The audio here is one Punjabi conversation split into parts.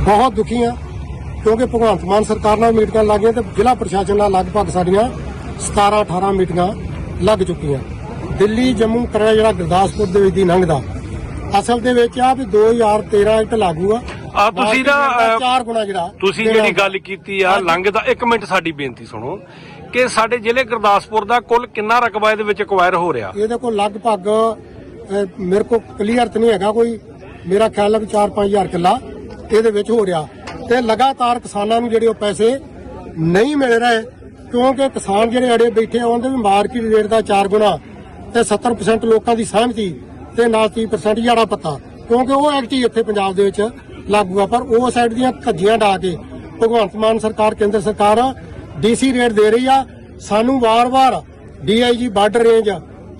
ਬਹੁਤ ਦੁਖੀ ਆ ਕਿਉਂਕਿ ਭਗਵੰਤ ਮਾਨ ਸਰਕਾਰ ਨਾਲ ਮੀਟਿੰਗਾਂ ਲੱਗੀਆਂ ਤੇ ਜ਼ਿਲ੍ਹਾ ਪ੍ਰਸ਼ਾਸਨ ਨਾਲ ਲਗਭਗ ਸਾਡੀਆਂ 17 18 ਮੀਟਿੰਗਾਂ ਲੱਗ ਚੁੱਕੀਆਂ। ਦਿੱਲੀ ਜੰਮੂ ਕਰਿਆ ਜਿਹੜਾ ਗੁਰਦਾਸਪੁਰ ਦੇ ਵਿੱਚ ਦੀ ਲੰਘਦਾ ਅਸਲ ਦੇ ਵਿੱਚ ਆ ਵੀ 2013 ਇੱਕ ਲਾਗੂ ਆ। ਆ ਤੁਸੀਂ ਅਹ, ਚਾਰ ਗੁਣਾ ਜਿਹੜਾ ਤੁਸੀਂ ਜਿਹੜੀ ਗੱਲ ਕੀਤੀ ਆ ਲੰਘਦਾ ਇੱਕ ਮਿੰਟ ਸਾਡੀ ਬੇਨਤੀ ਸੁਣੋ ਕਿ ਸਾਡੇ ਜ਼ਿਲ੍ਹੇ ਗੁਰਦਾਸਪੁਰ ਦਾ ਕੁੱਲ ਕਿੰਨਾ ਰਕਬਾ ਇਹਦੇ ਵਿੱਚ ਐਕਵਾਇਰ ਹੋ ਰਿਹਾ? ਇਹਦੇ ਕੋਲ ਲਗਭਗ ਮੇਰੇ ਕੋਲ ਕਲੀਅਰ ਨਹੀਂ ਹੈਗਾ ਕੋਈ ਮੇਰਾ ਖਿਆਲ ਹੈ ਵੀ 4-5000 ਕਿੱਲਾ। ਇਹਦੇ ਵਿੱਚ ਹੋ ਰਿਹਾ ਤੇ ਲਗਾਤਾਰ ਕਿਸਾਨਾਂ ਨੂੰ ਜਿਹੜੇ ਉਹ ਪੈਸੇ ਨਹੀਂ ਮਿਲ ਰਹੇ, ਕਿਉਂਕਿ ਕਿਸਾਨ ਜਿਹੜੇ ਅੜੇ ਬੈਠੇ ਉਹਨਾਂ ਦੇ ਵੀ ਮਾਰਕੀਟ ਰੇਟ ਦਾ 4 ਗੁਣਾ ਤੇ 70% ਲੋਕਾਂ ਦੀ ਸਹਿਮਤੀ ਤੇ ਨਾਲ 30% ਜਾੜਾ ਪੱਤਾ, ਕਿਉਂਕਿ ਉਹ ਐਕਟ ਹੀ ਇੱਥੇ ਪੰਜਾਬ ਦੇ ਵਿੱਚ ਲਾਗੂ ਆ, ਪਰ ਉਹ ਸਾਈਡ ਦੀਆਂ ਧੱਜੀਆਂ ਡਾ ਕੇ ਭਗਵੰਤ ਮਾਨ ਸਰਕਾਰ, ਕੇਂਦਰ ਸਰਕਾਰ ਡੀਸੀ ਰੇਟ ਦੇ ਰਹੀ ਆ। ਸਾਨੂੰ ਵਾਰ-ਵਾਰ DIG border range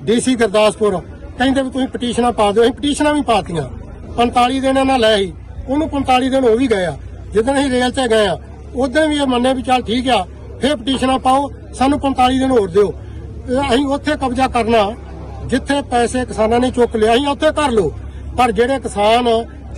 DC Gurdaspur, ਕਹਿੰਦੇ ਵੀ ਤੁਸੀਂ ਪਟੀਸ਼ਨਾਂ ਪਾ ਦਿਓ, ਅਸੀਂ ਪਟੀਸ਼ਨਾਂ ਵੀ ਪਾਤੀਆਂ 45 ਦਿਨ ਇਹਨਾਂ ਲੈ ਸੀ ਉਹਨੂੰ 45 ਦਿਨ ਹੋ ਵੀ ਗਏ ਆ। ਜਦੋਂ ਅਸੀਂ ਰੇਲ 'ਤੇ ਗਏ ਆ ਉਦੋਂ ਵੀ ਇਹ ਮੰਨੇ ਵੀ ਚੱਲ ਠੀਕ ਆ ਫੇਰ ਪਟੀਸ਼ਨਾਂ ਪਾਓ ਸਾਨੂੰ 45 ਦਿਨ ਹੋਰ ਦਿਓ। ਅਸੀਂ ਉੱਥੇ ਕਬਜ਼ਾ ਕਰਨਾ ਜਿੱਥੇ ਪੈਸੇ ਕਿਸਾਨਾਂ ਨੇ ਚੁੱਕ ਲਿਆ ਅਸੀਂ ਉੱਥੇ ਕਰ ਲਓ। ਪਰ ਜਿਹੜੇ ਕਿਸਾਨ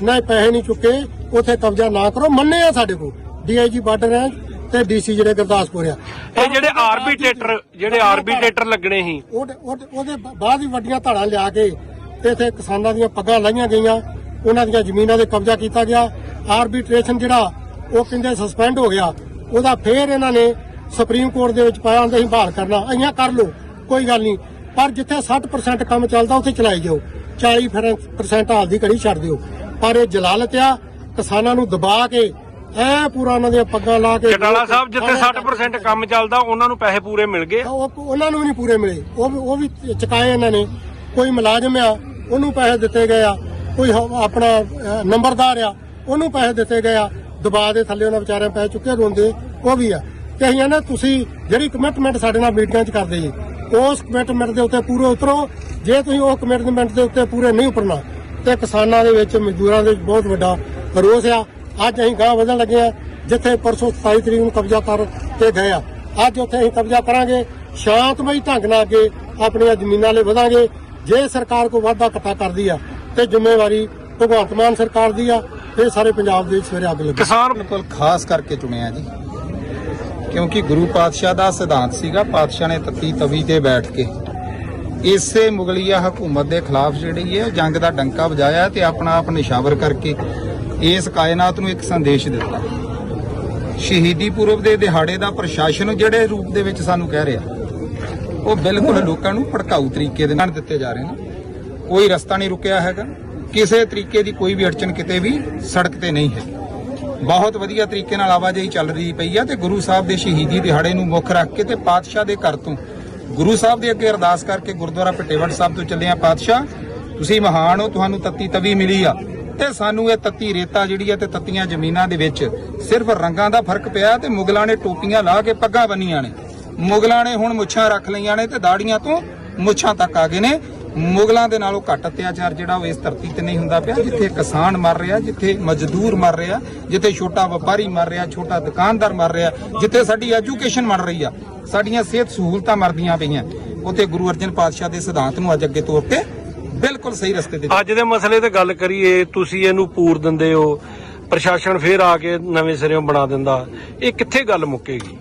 ਨੇ ਪੈਸੇ ਨਹੀਂ ਚੁੱਕੇ ਉੱਥੇ ਕਬਜ਼ਾ ਨਾ ਕਰੋ ਮੰਨੇ ਆ ਸਾਡੇ ਕੋਲ। ਡੀਆਈਜੀ ਬਾਰਡਰ ਰੇਂਜ ਤੇ ਡੀਸੀ ਜਿਹੜੇ ਗੁਰਦਾਸਪੁਰ ਆ। ਇਹ ਜਿਹੜੇ ਆਰਬੀਟ੍ਰੇਟਰ ਜਿਹੜੇ ਆਰਬੀਟ੍ਰੇਟਰ ਲੱਗਣੇ ਸੀ। ਉਹਦੇ ਬਾਅਦ ਹੀ ਵੱਡੀਆਂ ਧਾੜਾਂ ਲਿਆ ਕੇ ਤੇ ਇੱਥੇ ਕਿਸਾਨਾਂ ਦੀਆਂ ਪੱਗਾਂ ਲਾਈਆਂ ਗਈਆਂ। ਉਹਨਾਂ ਦੀਆਂ ਜ਼ਮੀਨਾਂ ਦੇ ਕਬਜ਼ਾ ਕੀਤਾ ਗਿਆ। ਆਰਬਿਟ੍ਰੇਸ਼ਨ ਜਿਹੜਾ ਉਹ ਕਹਿੰਦੇ ਸਸਪੈਂਡ ਹੋ ਗਿਆ। ਉਹਦਾ ਫੇਰ ਇਹਨਾਂ ਨੇ ਸੁਪਰੀਮ ਕੋਰਟ ਦੇ ਵਿੱਚ ਪਾਇਆ ਹੁੰਦਾ ਅਸੀਂ ਬਹਾਲ ਕਰਨਾ। ਅਈਆਂ ਕਰ ਲਓ ਕੋਈ ਗੱਲ ਨਹੀਂ। ਪਰ ਜਿੱਥੇ 60% ਕੰਮ ਚੱਲਦਾ ਉੱਥੇ ਚਲਾਈ ਜਾਓ। 40% ਹਾਲ ਦੀ ਘੜੀ ਛੱਡ ਦਿਓ। ਪਰ ਇਹ ਜਲਾਲਤ ਆ ਕਿਸਾਨਾਂ ਨੂੰ ਦਬਾ ਕੇ ਐ ਪੂਰਾ ਉਹਨਾਂ ਦੀਆਂ ਪੱਗਾਂ ਲਾ ਕੇ ਕਟਾਲਾ ਸਾਹਿਬ ਜਿੱਥੇ 60% ਕੰਮ ਚੱਲਦਾ ਉਹਨਾਂ ਨੂੰ ਪੈਸੇ ਪੂਰੇ ਮਿਲ ਗਏ। ਉਹਨਾਂ ਨੂੰ ਵੀ ਨਹੀਂ ਪੂਰੇ ਮਿਲੇ। ਉਹ ਉਹ ਵੀ ਚਕਾਏ ਇਹਨਾਂ ਨੇ। ਕੋਈ ਮੁਲਾਜ਼ਮ ਆ ਉਹਨੂੰ ਪੈਸੇ ਦਿੱਤੇ ਗਏ ਆ। ਕੋਈ ਆਪਣਾ ਨੰਬਰਦਾਰ ਆ, ਉਹਨੂੰ ਪੈਸੇ ਦਿੱਤੇ ਗਏ ਆ ਦਬਾਅ ਦੇ ਥੱਲੇ ਉਹਨਾਂ ਵਿਚਾਰਿਆਂ ਪੈਸੇ ਚੁੱਕੇ ਰੋਂਦੇ ਉਹ ਵੀ ਆ। ਤੇ ਅਸੀਂ ਨਾ ਤੁਸੀਂ ਜਿਹੜੀ ਕਮਿਟਮੈਂਟ ਸਾਡੇ ਨਾਲ ਮੀਟਿੰਗਾਂ 'ਚ ਕਰਦੇ ਜੀ, ਉਸ ਕਮਿਟਮੈਂਟ ਦੇ ਉੱਤੇ ਪੂਰੇ ਉਤਰੋ, ਜੇ ਤੁਸੀਂ ਉਹ ਕਮਿਟਮੈਂਟ ਦੇ ਉੱਤੇ ਪੂਰੇ ਨਹੀਂ ਉਤਰਨਾ, ਤੇ ਕਿਸਾਨਾਂ ਦੇ ਵਿੱਚ, ਮਜ਼ਦੂਰਾਂ ਦੇ ਵਿੱਚ ਬਹੁਤ ਵੱਡਾ ਰੋਸ ਆ। ਅੱਜ ਅਸੀਂ ਗਾਂ ਵਧਣ ਲੱਗੇ ਆ, ਜਿੱਥੇ ਪਰਸੋਂ 27 ਤਰੀਕ ਨੂੰ ਕਬਜ਼ਾ ਕਰ ਕੇ ਗਏ ਆ। ਅੱਜ ਉੱਥੇ ਅਸੀਂ ਕਬਜ਼ਾ ਕਰਾਂਗੇ, ਸ਼ਾਂਤਮਈ ਢੰਗ ਨਾਲ ਅੱਗੇ ਆਪਣੀਆਂ ਜ਼ਮੀਨਾਂ ਲਈ ਵਧਾਂਗੇ। ਜੇ ਸਰਕਾਰ ਕੋਈ ਵਾਧਾ ਘਟਾ ਕਰਦੀ ਆ ਤੇ ਜ਼ਿੰਮੇਵਾਰੀ ਭਗਵੰਤ ਮਾਨ ਸਰਕਾਰ ਦੀ ਆ ਇਹ ਸਾਰੇ ਪੰਜਾਬ ਦੇ ਸਵੇਰੇ ਅੱਗ ਲੱਗੀ। ਕਿਸਾਨ ਬਿਲਕੁਲ ਖਾਸ ਕਰਕੇ ਚੁਣਿਆ ਜੀ। ਕਿਉਂਕਿ ਗੁਰੂ ਪਾਤਸ਼ਾਹ ਦਾ ਸਿਧਾਂਤ ਸੀਗਾ ਪਾਤਸ਼ਾਹ ਨੇ ਤੱਤੀ ਤਵੀ ਤੇ ਬੈਠ ਕੇ ਇਸੇ ਮੁਗਲੀਆ ਹਕੂਮਤ ਦੇ ਖਿਲਾਫ ਜਿਹੜੀ ਹੈ ਜੰਗ ਦਾ ਡੰਕਾ ਵਜਾਇਆ ਤੇ ਆਪਣਾ ਆਪ ਨਿਸ਼ਾਵਰ ਕਰਕੇ ਇਸ ਕਾਇਨਾਤ ਨੂੰ ਇੱਕ ਸੰਦੇਸ਼ ਦਿੱਤਾ। ਸ਼ਹੀਦੀ ਪੁਰਬ ਦੇ ਦਿਹਾੜੇ ਦਾ ਪ੍ਰਸ਼ਾਸਨ ਜਿਹੜੇ ਰੂਪ ਦੇ ਵਿੱਚ ਸਾਨੂੰ ਕਹਿ ਰਿਹਾ ਉਹ ਬਿਲਕੁਲ ਲੋਕਾਂ ਨੂੰ ਭੜਕਾਊ ਤਰੀਕੇ ਦੇ ਨਾਲ ਦਿੱਤੇ ਜਾ ਰਹੇ ਨੇ। ਕੋਈ ਰਸਤਾ ਨਹੀਂ ਰੁਕਿਆ ਹੈਗਾ। ਕਿਸੇ ਤਰੀਕੇ ਦੀ ਕੋਈ ਵੀ ਅੜਚਨ ਕਿਤੇ ਵੀ ਸੜਕ ਤੇ ਨਹੀਂ ਹੈ। ਬਹੁਤ ਵਧੀਆ ਤਰੀਕੇ ਨਾਲ ਆਵਾਜਾਈ ਚੱਲ ਰਹੀ ਪਈ ਆ ਤੇ ਗੁਰੂ ਸਾਹਿਬ ਦੇ ਸ਼ਹੀਦੀ ਦਿਹਾੜੇ ਨੂੰ ਮੁੱਖ ਰੱਖ ਕੇ ਤੇ ਪਾਤਸ਼ਾਹ ਦੇ ਘਰ ਤੋਂ। ਗੁਰੂ ਸਾਹਿਬ ਦੇ ਅੱਗੇ ਅਰਦਾਸ ਕਰਕੇ ਗੁਰਦੁਆਰਾ ਪਟੇਵੜ ਸਾਹਿਬ ਤੋਂ ਚੱਲੇ ਆ ਪਾਤਸ਼ਾਹ। ਤੁਸੀਂ ਮਹਾਨ ਹੋ, ਤੁਹਾਨੂੰ ਤੱਤੀ ਤਵੀ ਮਿਲੀ ਆ। ਤੇ ਸਾਨੂੰ ਇਹ ਤੱਤੀ ਰੇਤਾ ਜਿਹੜੀ ਆ ਤੇ ਤੱਤੀਆਂ ਜ਼ਮੀਨਾਂ ਦੇ ਵਿੱਚ ਸਿਰਫ ਰੰਗਾਂ ਦਾ ਫ਼ਰਕ ਪਿਆ ਤੇ ਮੁਗਲਾਂ ਨੇ ਟੋਪੀਆਂ ਲਾ ਕੇ ਪੱਗਾਂ ਬੰਨੀਆਂ ਨੇ। ਮੁਗਲਾਂ ਨੇ ਹੁਣ ਮੁੱਛਾਂ ਰੱਖ ਲਈਆਂ ਨੇ ਤੇ ਦਾੜੀਆਂ ਤੋਂ ਮੁੱਛਾਂ ਤੱਕ ਆ ਗਏ ਨੇ। ਮੁਗਲਾਂ ਦੇ ਨਾਲੋਂ ਘੱਟ ਅਤਿਆਚਾਰ ਜਿਹੜਾ ਉਹ ਇਸ ਧਰਤੀ ਤੇ ਨਹੀਂ ਹੁੰਦਾ ਪਿਆ ਜਿੱਥੇ ਕਿਸਾਨ ਮਰ ਰਿਹਾ ਜਿੱਥੇ ਮਜ਼ਦੂਰ ਮਰ ਰਿਹਾ ਜਿੱਥੇ ਛੋਟਾ ਵਪਾਰੀ ਮਰ ਰਿਹਾ ਛੋਟਾ ਦੁਕਾਨਦਾਰ ਮਰ ਰਿਹਾ ਜਿੱਥੇ ਸਾਡੀ ਐਜੂਕੇਸ਼ਨ ਮਰ ਰਹੀ ਆ ਸਾਡੀਆਂ ਸਿਹਤ ਸਹੂਲਤਾਂ ਮਰਦੀਆਂ ਪਈਆਂ। ਉੱਥੇ ਗੁਰੂ ਅਰਜਨ ਪਾਤਸ਼ਾਹ ਦੇ ਸਿਧਾਂਤ ਨੂੰ ਅੱਜ ਅੱਗੇ ਤੋਰ ਕੇ ਬਿਲਕੁਲ ਸਹੀ ਰਸਤੇ ਤੇ ਅੱਜ ਦੇ ਮਸਲੇ ਤੇ ਗੱਲ ਕਰੀਏ ਤੁਸੀਂ ਇਹਨੂੰ ਪੂਰ ਦਿੰਦੇ ਹੋ ਪ੍ਰਸ਼ਾਸਨ ਫੇਰ ਆ ਕੇ ਨਵੇਂ ਸਿਰਿਓਂ ਬਣਾ ਦਿੰਦਾ। ਇਹ ਕਿੱਥੇ ਗੱਲ ਮੁੱਕੇਗੀ?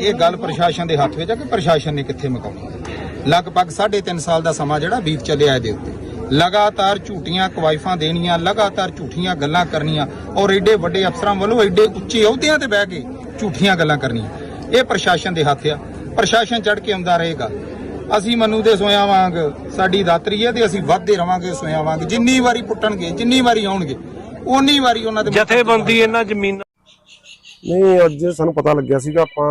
ਇਹ ਗੱਲ ਪ੍ਰਸ਼ਾਸਨ ਦੇ ਹੱਥ ਵਿੱਚ ਆ ਕਿ ਪ੍ਰਸ਼ਾਸਨ ਨੇ ਕਿੱਥੇ ਮੁਕਾਉਣੀ ਲਗਭਗ 3.5 ਸਾਲ ਦਾ ਸਮਾਂ ਜਿਹੜਾ ਬੀਤ ਚੱਲਿਆ ਇਹਦੇ ਉੱਤੇ। ਲਗਾਤਾਰ ਝੂਠੀਆਂ ਕਵਾਇਫਾਂ ਦੇਣੀਆਂ, ਲਗਾਤਾਰ ਝੂਠੀਆਂ ਗੱਲਾਂ ਕਰਨੀਆਂ, ਔਰ ਐਡੇ ਵੱਡੇ ਅਫਸਰਾਂ ਵੱਲੋਂ ਐਡੇ ਉੱਚੇ ਅਹੁਦਿਆਂ ਤੇ ਬਹਿ ਕੇ ਝੂਠੀਆਂ ਗੱਲਾਂ ਕਰਨੀਆਂ। ਇਹ ਪ੍ਰਸ਼ਾਸਨ ਦੇ ਹੱਥ ਆ। ਪ੍ਰਸ਼ਾਸਨ ਚੜ ਕੇ ਆਉਂਦਾ ਰਹੇਗਾ। ਅਸੀਂ ਮਨੂ ਦੇ ਸੋਇਆ ਵਾਂਗ, ਸਾਡੀ ਦਾਤਰੀ ਹੈ ਤੇ ਅਸੀਂ ਵੱਧਦੇ ਰਵਾਂਗੇ ਸੋਇਆ ਵਾਂਗ। ਜਿੰਨੀ ਵਾਰੀ ਪੁੱਟਣਗੇ, ਜਿੰਨੀ ਵਾਰੀ ਆਉਣਗੇ ਉਨੀ ਵਾਰੀ ਉਹਨਾਂ ਦੇ ਜਥੇਬੰਦੀ ਇਹਨਾਂ ਜ਼ਮੀਨਾਂ ਨਹੀਂ ਅੱਜ ਸਾਨੂੰ ਪਤਾ ਲੱਗਿਆ ਸੀਗਾ ਆਪਾਂ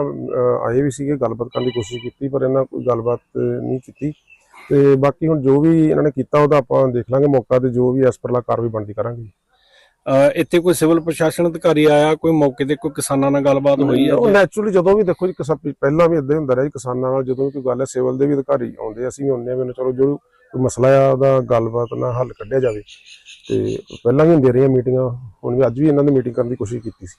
ਆਏ ਵੀ ਸੀਗੇ ਗੱਲਬਾਤ ਕਰਨ ਦੀ ਕੋਸ਼ਿਸ਼ ਕੀਤੀ ਪਰ ਇਹਨਾਂ ਕੋਈ ਗੱਲਬਾਤ ਨਹੀਂ ਕੀਤੀ। ਤੇ ਬਾਕੀ ਹੁਣ ਜੋ ਵੀ ਇਹਨਾਂ ਨੇ ਕੀਤਾ ਉਹਦਾ ਆਪਾਂ ਦੇਖ ਲਾਂਗੇ ਮੌਕਾ ਤੇ ਜੋ ਵੀ ਐਸ ਪਰਲਾ ਕਾਰਵਾਈ ਬਣਦੀ ਕਰਾਂਗੇ। ਇੱਥੇ ਕੋਈ ਸਿਵਲ ਪ੍ਰਸ਼ਾਸਨ ਅਧਿਕਾਰੀ ਆਇਆ ਕੋਈ ਮੌਕੇ ਤੇ ਕੋਈ ਕਿਸਾਨਾਂ ਨਾਲ ਗੱਲਬਾਤ ਹੋਈ ਆ? ਉਹ ਨੈਚੁਰਲੀ ਜਦੋਂ ਵੀ ਦੇਖੋ ਜੀ ਪਹਿਲਾਂ ਵੀ ਇਦਾਂ ਹੀ ਹੁੰਦਾ ਰਿਹਾ ਜੀ ਕਿਸਾਨਾਂ ਨਾਲ ਜਦੋਂ ਵੀ ਕੋਈ ਗੱਲ ਹੈ ਸਿਵਲ ਦੇ ਵੀ ਅਧਿਕਾਰੀ ਆਉਂਦੇ ਅਸੀਂ ਵੀ ਆਉਂਦੇ ਆ ਮੈਨੂੰ ਚਲੋ ਜੋ ਕੋਈ ਮਸਲਾ ਆ ਉਹਦਾ ਗੱਲਬਾਤ ਨਾਲ ਹੱਲ ਕੱਢਿਆ ਜਾਵੇ। ਤੇ ਪਹਿਲਾਂ ਵੀ ਹੁੰਦੀਆਂ ਰਹੀਆਂ ਮੀਟਿੰਗਾਂ ਹੁਣ ਵੀ ਅੱਜ ਵੀ ਇਹਨਾਂ ਨੇ ਮੀਟਿੰਗ ਕਰਨ ਦੀ ਕੋਸ਼ਿਸ਼ ਕੀਤੀ ਸੀ।